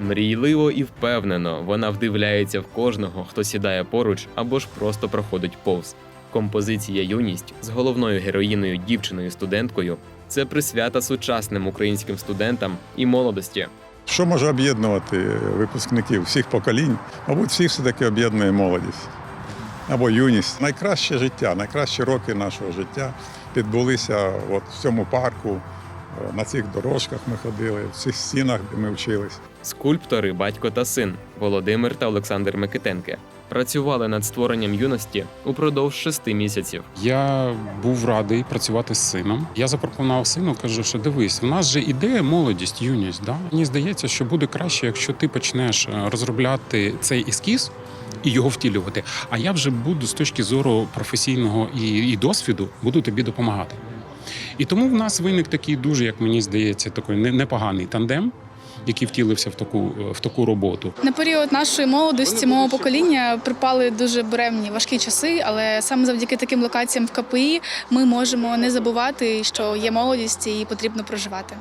Мрійливо і впевнено вона вдивляється в кожного, хто сідає поруч або ж просто проходить повз. Композиція Юність з головною героїною дівчиною студенткою це присвята сучасним українським студентам і молодості. Що може об'єднувати випускників всіх поколінь? Мабуть, всіх все-таки об'єднує молодість або юність. Найкраще життя, найкращі роки нашого життя відбулися от в цьому парку, на цих дорожках ми ходили, в цих стінах, де ми вчились. Скульптори, батько та син Володимир та Олександр Микитенки працювали над створенням юності упродовж шести місяців. Я був радий працювати з сином. Я запропонував сину, кажу, що дивись, в нас же ідея молодість, юність. Да? Мені здається, що буде краще, якщо ти почнеш е, розробляти цей ескіз. І його втілювати. А я вже буду з точки зору професійного і, і досвіду буду тобі допомагати. І тому в нас виник такий дуже, як мені здається, такий не- непоганий тандем, який втілився в таку, в таку роботу. На період нашої молодості, мого покоління, припали дуже буремні важкі часи, але саме завдяки таким локаціям в КПІ ми можемо не забувати, що є молодість і потрібно проживати.